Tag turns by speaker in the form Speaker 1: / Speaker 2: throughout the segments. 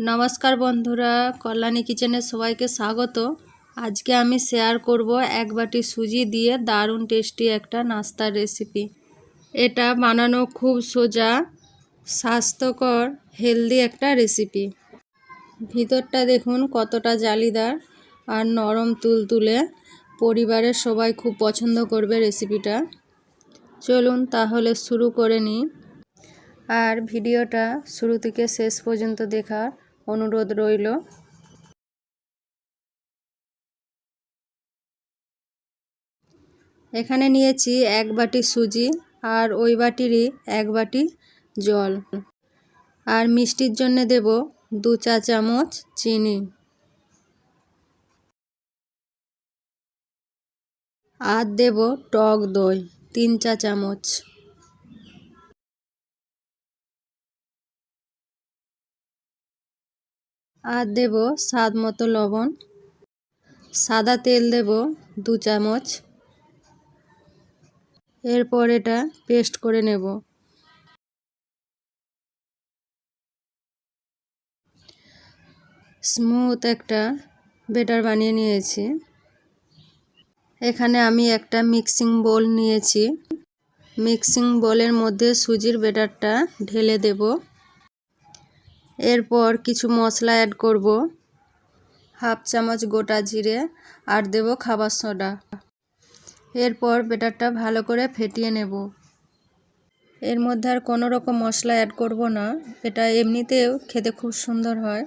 Speaker 1: নমস্কার বন্ধুরা, কল্যাণী কিচেনে সবাইকে স্বাগত। আজকে আমি শেয়ার করব এক বাটি সুজি দিয়ে দারুণ টেস্টি একটা নাস্তার রেসিপি এটা বানানো খুব সোজা, স্বাস্থ্যকর হেলদি একটা রেসিপি ভিতরটা দেখুন কতটা জালিদার আর নরম তুলতুলে পরিবারের সবাই খুব পছন্দ করবে রেসিপিটা চলুন তাহলে শুরু করে নিই। আর ভিডিওটা শুরু থেকে শেষ পর্যন্ত দেখার অনুরোধ রইল। এখানে নিয়েছি এক বাটি সুজি আর ওই বাটিরই এক বাটি জল। আর মিষ্টির জন্য দেব দু চা চামচ চিনি। আর দেব টক দই তিন চা চামচ। আর দেব স্বাদ মতো লবণ। সাদা তেল দেব দু চামচ। এরপর এটা পেস্ট করে নেব। স্মুথ একটা বেটার বানিয়ে নিয়েছি। এখানে আমি একটা মিক্সিং বোল নিয়েছি। মিক্সিং বোলের মধ্যে সুজির বেটারটা ঢেলে দেব। এরপর কিছু মশলা অ্যাড করব। হাফ চামচ গোটা জিরে আর দেব খাবার সোডা। এরপর বেটারটা ভালো করে ফেটিয়ে নেব। এর মধ্যে আর কোনো রকম মশলা অ্যাড করব না। এটা এমনিতেও খেতে খুব সুন্দর হয়।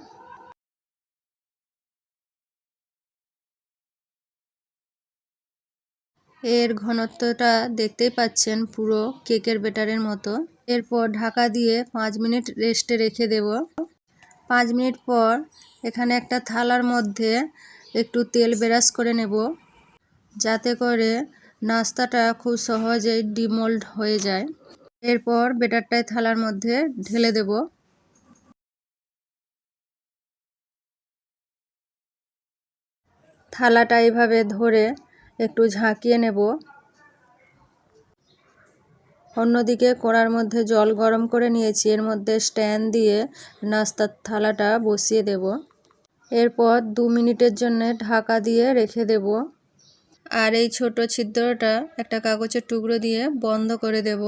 Speaker 1: এর ঘনত্বটা দেখতেই পাচ্ছেন পুরো কেকের বেটারের মতো। এরপর ঢাকা দিয়ে পাঁচ মিনিট রেস্টে রেখে দেব। পাঁচ মিনিট পর এখানে একটা থালার মধ্যে একটু তেল ব্রাশ করে নেব, যাতে করে নাস্তাটা খুব সহজেই ডিমোল্ড হয়ে যায়। এরপর বেটারটায় থালার মধ্যে ঢেলে দেব। থালাটা এইভাবে ধরে একটু ঝাঁকিয়ে নেব। অন্যদিকে কড়ার মধ্যে জল গরম করে নিয়েছি, এর মধ্যে স্ট্যান্ড দিয়ে নাস্তার থালাটা বসিয়ে দেব। এরপর দু মিনিটের জন্য ঢাকা দিয়ে রেখে দেব। আর এই ছোট ছিদ্রটা একটা কাগজের টুকরো দিয়ে বন্ধ করে দেব।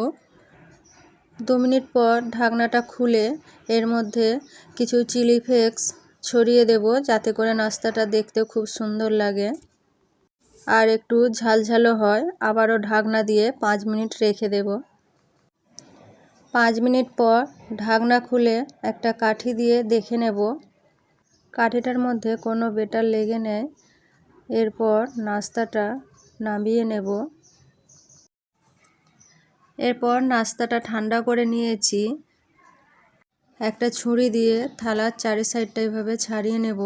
Speaker 1: দু মিনিট পর ঢাকনাটা খুলে এর মধ্যে কিছু চিলি ফ্লেক্স ছড়িয়ে দেব, যাতে করে নাস্তাটা দেখতে খুব সুন্দর লাগে। আর একটু ঝালঝালও হয়, আবারও ঢাকনা দিয়ে পাঁচ মিনিট রেখে দেব। পাঁচ মিনিট পর ঢাকনা খুলে একটা কাঠি দিয়ে দেখে নেব। কাঠিটার মধ্যে কোনো বেটার লেগে নেয় এরপর নাস্তাটা নামিয়ে নেব। এরপর নাস্তাটা ঠান্ডা করে নিয়েছি। একটা ছুরি দিয়ে থালার চারি সাইডটা এভাবে ছাড়িয়ে নেব।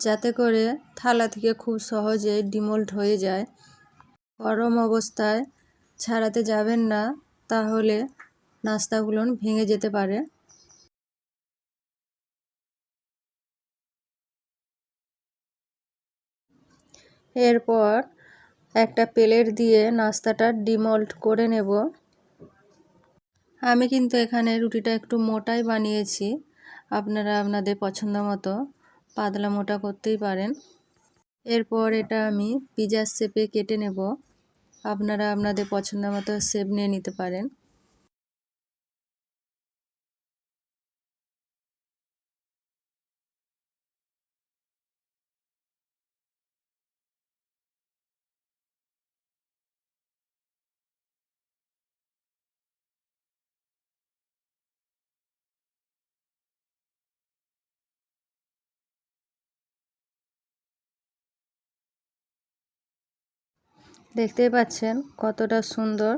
Speaker 1: যাতে করে থালা থেকে খুব সহজে ডিমোল্ড হয়ে যায়। গরম অবস্থায় ছাড়াতে যাবেন না, তাহলে নাস্তাগুলো ভেঙে যেতে পারে। এরপর একটা প্লেট দিয়ে নাস্তাটা ডিমল্ট করে নেব। আমি কিন্তু এখানে রুটিটা একটু মোটাই বানিয়েছি। আপনারা আপনাদের পছন্দ মতো পাতলা মোটা করতেই পারেন। এরপর এটা আমি পিজার শেপে কেটে নেব। আপনারা আপনাদের পছন্দ মতো শেপ নিয়ে নিতে পারেন। দেখতেই পাচ্ছেন কতটা সুন্দর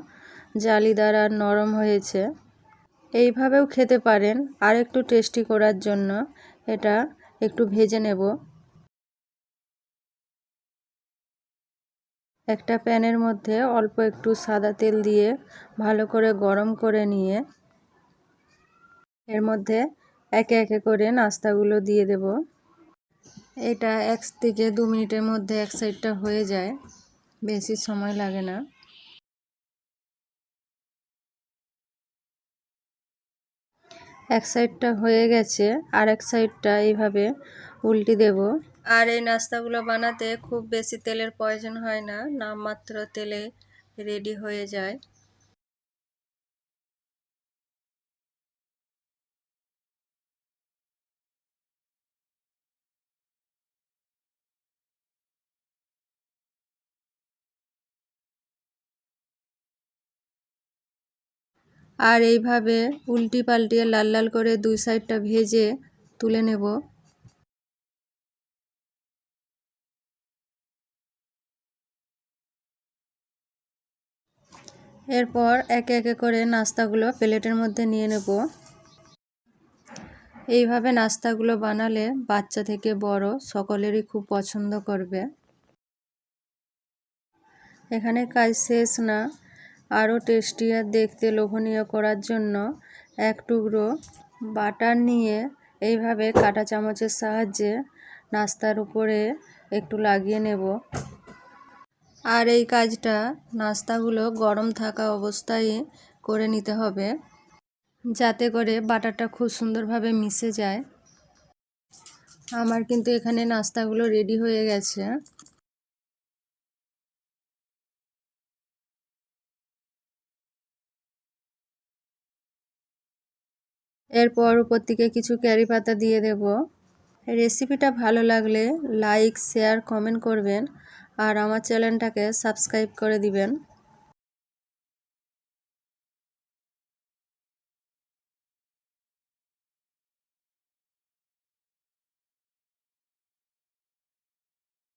Speaker 1: জালিদার আর নরম হয়েছে। এইভাবেও খেতে পারেন আর একটু টেস্টি করার জন্য। এটা একটু ভেজে নেব। একটা প্যানের মধ্যে অল্প একটু সাদা তেল দিয়ে ভালো করে গরম করে নিয়ে এর মধ্যে একে একে করে নাস্তাগুলো দিয়ে দেব। এটা এক থেকে দু মিনিটের মধ্যে এক সাইডটা হয়ে যায়। বেশি সময় লাগে না। এক সাইডটা হয়ে গেছে, আর এক সাইডটা এইভাবে উল্টি দেব। আর এই নাস্তাগুলো বানাতে খুব বেশি তেলের প্রয়োজন হয় না, নামমাত্র তেলে রেডি হয়ে যায়। আর এইভাবে উল্টি পাল্টিয়ে লাল লাল করে দুই সাইডটা ভেজে তুলে নেব। এরপর একে একে করে নাস্তাগুলো প্লেটের মধ্যে নিয়ে নেব। এইভাবে নাস্তাগুলো বানালে বাচ্চা থেকে বড় সকলেরই খুব পছন্দ করবে। এখানে কাজ শেষ না। আরও টেস্টি আর দেখতে লোভনীয় করার জন্য এক টুকরো বাটার নিয়ে এইভাবে কাঁটা চামচের সাহায্যে নাস্তার উপরে একটু লাগিয়ে নেব। আর এই কাজটা নাস্তাগুলো গরম থাকা অবস্থায় করে নিতে হবে, যাতে করে বাটারটা খুব সুন্দরভাবে মিশে যায়। আমার কিন্তু এখানে নাস্তাগুলো রেডি হয়ে গেছে। এরপর উপর থেকে কিছু ক্যারি পাতা দিয়ে দেব। রেসিপিটা ভালো লাগলে লাইক, শেয়ার, কমেন্ট করবেন আর আমার চ্যানেলটাকে সাবস্ক্রাইব করে দিবেন।